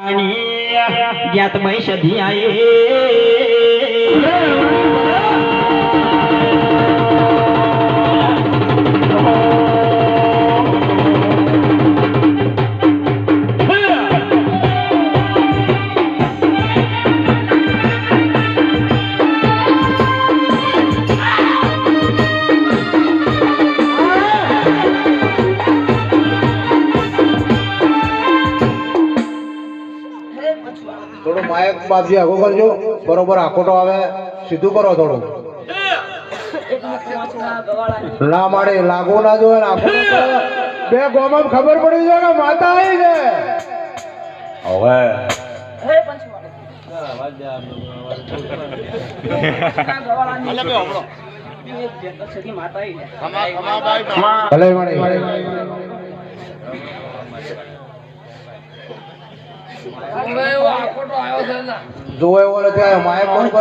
ज्ञात महिष सधियाए થોડું માયક બાપજી આગો કરજો. બરોબર આખોટો આવે. સીધું કરો થોડું. ના માડે, લાગો ના જોવે કરે. બે ગોમાં ખબર પડી જાય કે માતા આવી છે. હવે. ભલે મળે જોવે એવો નથી આવ્યો કોણ કરે?